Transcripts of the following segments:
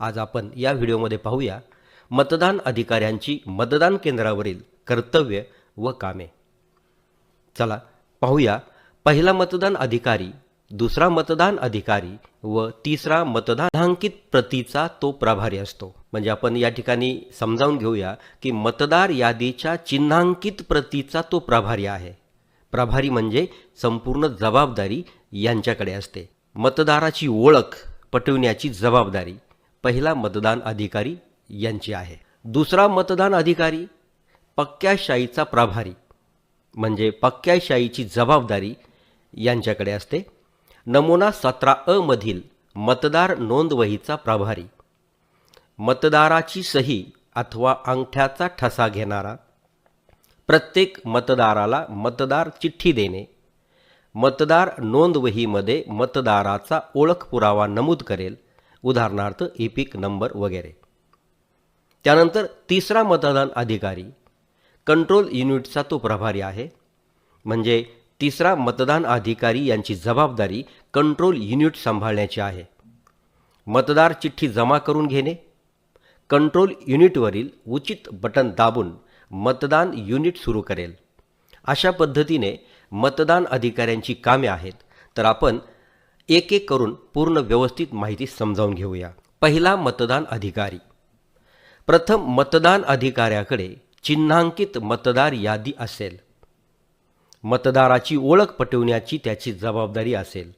आज आपण या व्हिडिओमध्ये पाहूया मतदान अधिकाऱ्यांची मतदान केंद्रावरील कर्तव्य व कामे. चला पाहूया. पहिला मतदान अधिकारी दुसरा मतदान अधिकारी व तिसरा मतदानांकित प्रतीचा तो प्रभारी असतो. म्हणजे आपण या ठिकाणी समजावून घेऊया की मतदार यादीच्या चिन्हांकित प्रतीचा तो प्रभारी आहे. प्रभारी म्हणजे संपूर्ण जबाबदारी यांच्याकडे असते. मतदाराची ओळख पटवण्याची जबाबदारी. पहिला मतदान अधिकारी यांची आहे. दुसरा मतदान अधिकारी पक्क्या शाहीचा प्रभारी म्हणजे पक्क्या शाहीची जबाबदारी यांच्याकडे असते. नमुना सतरा अ मधील मतदार नोंदवहीचा प्रभारी मतदाराची सही अथवा अंगठ्याचा ठसा घेणारा प्रत्येक मतदाराला मतदार चिठ्ठी देणे मतदार नोंदवहीमध्ये मतदाराचा ओळख पुरावा नमूद करेल उदाहरणार्थ इपिक नंबर वगैरे. त्यानंतर तिसरा मतदान अधिकारी कंट्रोल युनिटचा तो प्रभारी आहे. म्हणजे तिसरा मतदान अधिकारी यांची जबाबदारी कंट्रोल युनिट सांभाळण्याची आहे. मतदार चिठ्ठी जमा करून घेणे कंट्रोल युनिटवरील उचित बटन दाबून मतदान युनिट सुरू करेल. अशा पद्धतीने मतदान अधिकाऱ्यांची कामे आहेत. तर आपण एक एक करून पूर्ण व्यवस्थित माहिती समजावून घेऊया. पहिला मतदान अधिकारी. प्रथम मतदान अधिकाऱ्याकडे चिन्हांकित मतदार यादी असेल. मतदाराची ओळख पटवण्याची त्याची जबाबदारी असेल.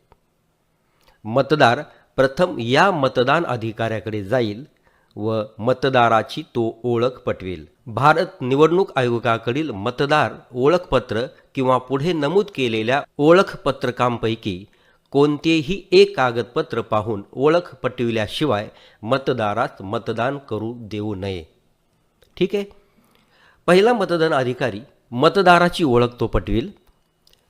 मतदार प्रथम या मतदान अधिकाऱ्याकडे जाईल व मतदाराची तो ओळख पटवेल. भारत निवडणूक आयोगाकडील मतदार ओळखपत्र किंवा पुढे नमूद केलेल्या ओळखपत्रकांपैकी कोणतेही एक कागदपत्र पाहून ओळख पटविल्याशिवाय मतदारास मतदान करू देऊ नये. ठीक आहे? पहिला मतदान अधिकारी मतदाराची ओळख तो पटविल.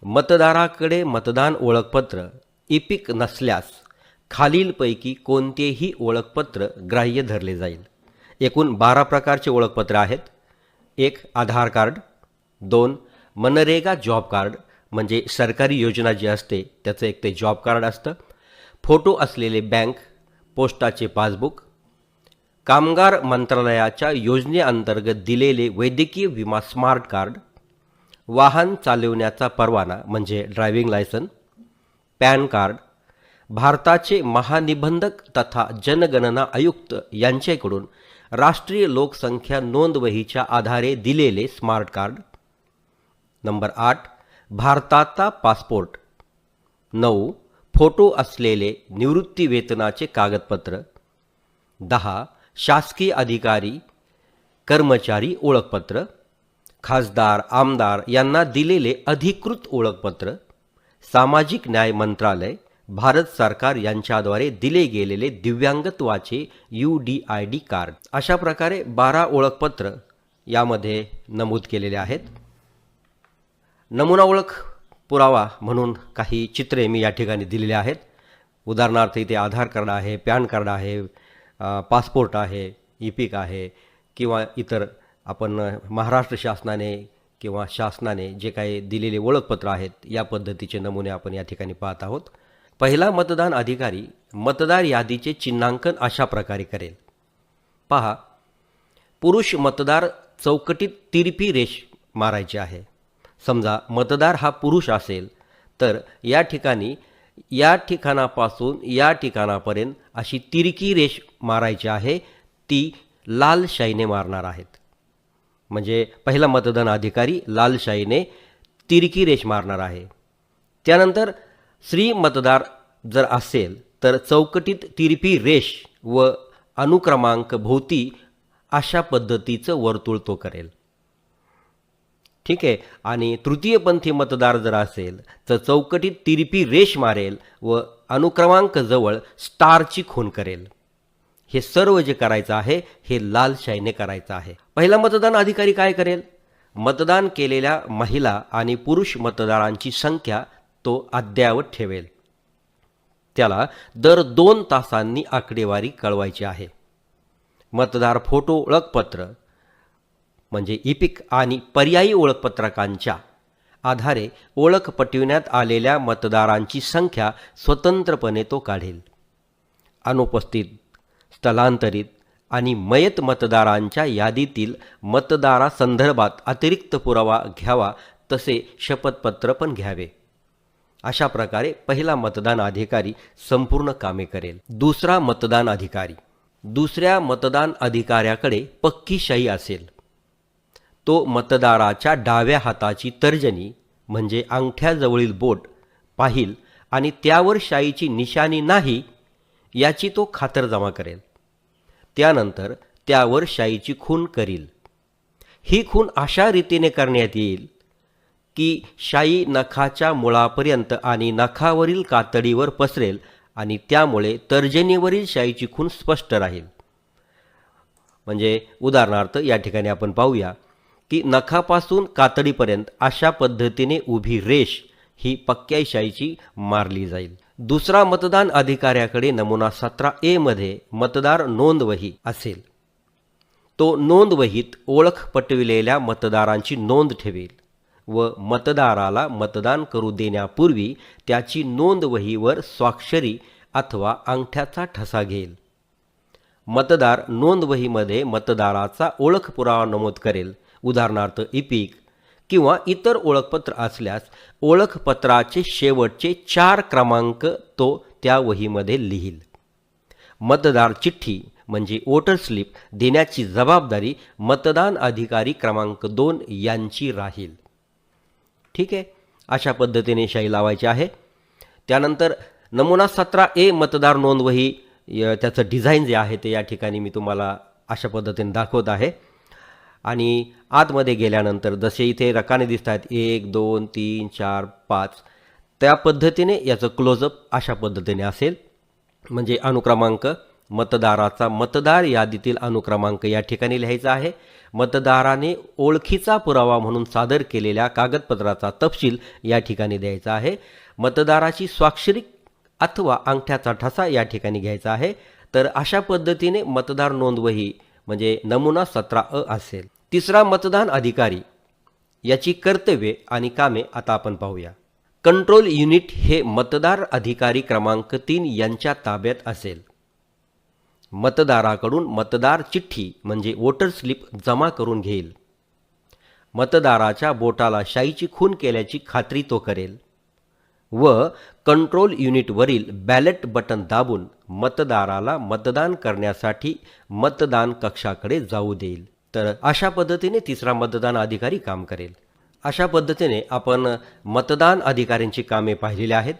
मतदाराकडे मतदान ओळखपत्र इपिक नसल्यास खालीलपैकी कोणतेही ओळखपत्र ग्राह्य धरले जाईल. एकूण बारा प्रकारचे ओळखपत्र आहेत. एक आधार कार्ड. दोन मनरेगा जॉब कार्ड. म्हणजे सरकारी योजना जी असते त्याचं एक ते जॉब कार्ड असतं. फोटो असलेले बँक पोस्टाचे पासबुक कामगार मंत्रालयाच्या योजनेअंतर्गत दिलेले वैद्यकीय विमा स्मार्ट कार्ड वाहन चालवण्याचा परवाना म्हणजे ड्रायव्हिंग लायसन पॅन कार्ड भारताचे महानिबंधक तथा जनगणना आयुक्त यांच्याकडून राष्ट्रीय लोकसंख्या नोंदवहीच्या आधारे दिलेले स्मार्ट कार्ड. नंबर आठ भारताचा पासपोर्ट. नऊ फोटो असलेले निवृत्ती वेतनाचे कागदपत्र. दहा शासकीय अधिकारी कर्मचारी ओळखपत्र. खासदार आमदार यांना दिलेले अधिकृत ओळखपत्र. सामाजिक न्याय मंत्रालय भारत सरकार यांच्याद्वारे दिले गेलेले दिव्यांगत्वाचे U D I D card. अशा प्रकारे बारा ओळखपत्र यामध्ये नमूद केलेले आहेत. नमुना ओळख पुरावा म्हणून काही चित्रे मी या ठिकाणी दिलेली आहेत. उदाहरणार्थ इथे आधार कार्ड आहे पॅन कार्ड आहे पासपोर्ट आहे इपिक आहे किंवा इतर आपण महाराष्ट्र शासनाने किंवा शासनाने जे काही दिलेले ओळखपत्र आहेत या पद्धतीचे नमुने आपण या ठिकाणी पाहत आहोत. पहिला मतदान अधिकारी मतदार यादीचे चिन्हांकन अशा प्रकारे करेल. पहा पुरुष मतदार चौकटीत तिरपी रेष मारायची आहे. समजा मतदार हा पुरुष असेल तर या ठिकाणी या ठिकाणापासून या ठिकाणापर्यंत अशी तिरकी रेष मारायची आहे ती लाल शाईने मारणार आहेत. म्हणजे पहिला मतदान अधिकारी लालशाहीने तिरकी रेष मारणार आहे. त्यानंतर स्त्री मतदार जर असेल तर चौकटीत तिरपी रेष व अनुक्रमांक भोवती अशा पद्धतीचं वर्तुळ तो करेल. ठीक आहे? आणि तृतीयपंथी मतदार जर असेल तर चौकटीत तिरपी रेष मारेल व अनुक्रमांक जवळ स्टारची खून करेल. हे सर्व जे करायचं आहे हे लाल करायचं आहे. पहिला मतदान अधिकारी काय करेल? मतदान केलेल्या महिला आणि पुरुष मतदारांची संख्या तो अद्ययावत ठेवेल. त्याला दर दोन तासांनी आकडेवारी कळवायची आहे. मतदार फोटो ओळखपत्र म्हणजे इपिक आणि पर्यायी ओळखपत्रकांच्या आधारे ओळख पटविण्यात आलेल्या मतदारांची संख्या स्वतंत्रपणे तो काढेल. अनुपस्थित स्थलांतरित आणि मयत मतदारांच्या यादीतील मतदारासंदर्भात अतिरिक्त पुरावा घ्यावा तसे शपथपत्र पण घ्यावे. अशा प्रकारे पहिला मतदान अधिकारी संपूर्ण कामे करेल. दुसरा मतदान अधिकारी. दुसऱ्या मतदान अधिकाऱ्याकडे पक्की शाही असेल. तो मतदाराच्या डाव्या हाताची तर्जनी म्हणजे अंगठ्याजवळील बोट पाहिल आणि त्यावर शाईची निशाणी नाही याची तो खातरजमा करेल. त्यानंतर त्यावर शाईची खून करील. ही खून अशा रीतीने करण्यात येईल की शाई नखाच्या मुळापर्यंत आणि नखावरील कातडीवर पसरेल आणि त्यामुळे तर्जनीवरील शाईची खून स्पष्ट राहील. म्हणजे उदाहरणार्थ या ठिकाणी आपण पाहूया. की नखापासून कातडीपर्यंत अशा पद्धतीने उभी रेष ही पक्क्याशाहीची मारली जाईल. दुसरा मतदान अधिकाऱ्याकडे नमुना सतरा ए मध्ये मतदार नोंदवही असेल. तो नोंदवहीत ओळख पटविलेल्या मतदारांची नोंद ठेवेल व मतदाराला मतदान करू देण्यापूर्वी त्याची नोंदवहीवर स्वाक्षरी अथवा अंगठ्याचा ठसा घेईल. मतदार नोंदवहीमध्ये मतदाराचा ओळख पुरावा नमूद करेल उदाहरणार्थ इपिक किंवा इतर ओळखपत्र असल्यास ओळखपत्राचे शेवटचे चार क्रमांक तो त्या वहीमध्ये लिहील. मतदार चिठ्ठी म्हणजे वोटर स्लिप देण्याची जबाबदारी मतदान अधिकारी क्रमांक दोन यांची राहील. ठीक आहे? अशा पद्धतीने शाई लावायची आहे. त्यानंतर नमुना सतरा ए मतदार नोंदवही त्याचं डिझाईन जे आहे ते या ठिकाणी मी तुम्हाला अशा पद्धतीने दाखवत आहे. आणि आतमध्ये गेल्यानंतर जसे इथे रकाने दिसत आहेत एक दोन तीन चार पाच त्या पद्धतीने याचं क्लोजअप अशा पद्धतीने असेल. म्हणजे अनुक्रमांक मतदाराचा मतदार यादीतील अनुक्रमांक या ठिकाणी लिहायचा आहे. मतदाराने ओळखीचा पुरावा म्हणून सादर केलेल्या कागदपत्राचा तपशील या ठिकाणी द्यायचा आहे. मतदाराची स्वाक्षरी अथवा अंगठ्याचा ठसा या ठिकाणी घ्यायचा आहे. तर अशा पद्धतीने मतदार नोंदवही म्हणजे नमुना सतरा अ असेल. तिसरा मतदान अधिकारी. याची कर्तव्ये आणि कामे आता आपण पाहूया. कंट्रोल युनिट हे मतदार अधिकारी क्रमांक तीन यांच्या ताब्यात असेल. मतदाराकडून मतदार चिठ्ठी म्हणजे वोटर स्लिप जमा करून घेईल. मतदाराच्या बोटाला शाईची खून केल्याची खात्री तो करेल. व कंट्रोल युनिटवरील बॅलेट बटन दाबून मतदाराला मतदान करण्यासाठी मतदान कक्षाकडे जाऊ देईल. तर अशा पद्धतीने तिसरा मतदान अधिकारी काम करेल. अशा पद्धतीने आपण मतदान अधिकाऱ्यांची कामे पाहिलेली आहेत.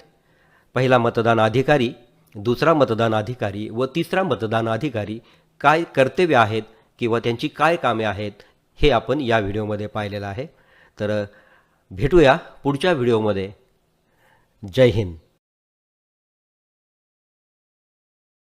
पहिला मतदान अधिकारी दुसरा मतदान अधिकारी व तिसरा मतदान अधिकारी काय कर्तव्य आहेत किंवा त्यांची काय कामे आहेत हे आपण या व्हिडिओमध्ये पाहिलेलं आहे. तर भेटूया पुढच्या व्हिडिओमध्ये. जय हिंद.